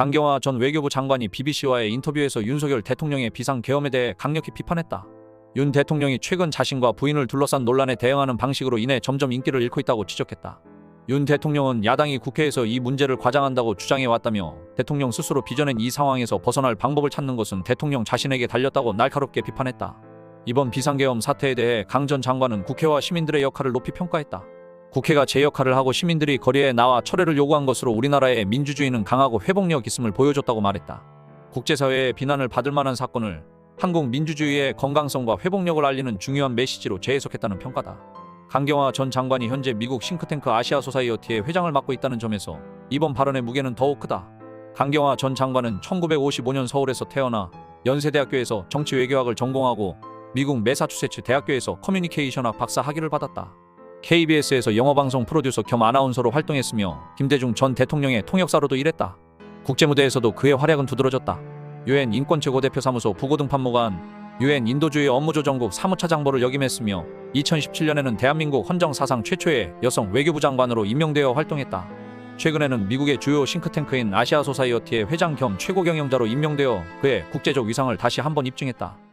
강경화 전 외교부 장관이 BBC와의 인터뷰에서 윤석열 대통령의 비상 계엄에 대해 강력히 비판했다. 윤 대통령이 최근 자신과 부인을 둘러싼 논란에 대응하는 방식으로 인해 점점 인기를 잃고 있다고 지적했다. 윤 대통령은 야당이 국회에서 이 문제를 과장한다고 주장해 왔다며 대통령 스스로 빚어낸 이 상황에서 벗어날 방법을 찾는 것은 대통령 자신에게 달렸다고 날카롭게 비판했다. 이번 비상계엄 사태에 대해 강 전 장관은 국회와 시민들의 역할을 높이 평가했다. 국회가 제 역할을 하고 시민들이 거리에 나와 철회를 요구한 것으로 우리나라의 민주주의는 강하고 회복력 있음을 보여줬다고 말했다. 국제사회의 비난을 받을 만한 사건을 한국 민주주의의 건강성과 회복력을 알리는 중요한 메시지로 재해석했다는 평가다. 강경화 전 장관이 현재 미국 싱크탱크 아시아 소사이어티의 회장을 맡고 있다는 점에서 이번 발언의 무게는 더욱 크다. 강경화 전 장관은 1955년 서울에서 태어나 연세대학교에서 정치외교학을 전공하고 미국 매사추세츠 대학교에서 커뮤니케이션학 박사 학위를 받았다. KBS에서 영어방송 프로듀서 겸 아나운서로 활동했으며 김대중 전 대통령의 통역사로도 일했다. 국제무대에서도 그의 활약은 두드러졌다. 유엔 인권 최고대표 사무소 부고등판무관, 유엔 인도주의 업무조정국 사무차장보를 역임했으며 2017년에는 대한민국 헌정 사상 최초의 여성 외교부 장관으로 임명되어 활동했다. 최근에는 미국의 주요 싱크탱크인 아시아 소사이어티의 회장 겸 최고 경영자로 임명되어 그의 국제적 위상을 다시 한번 입증했다.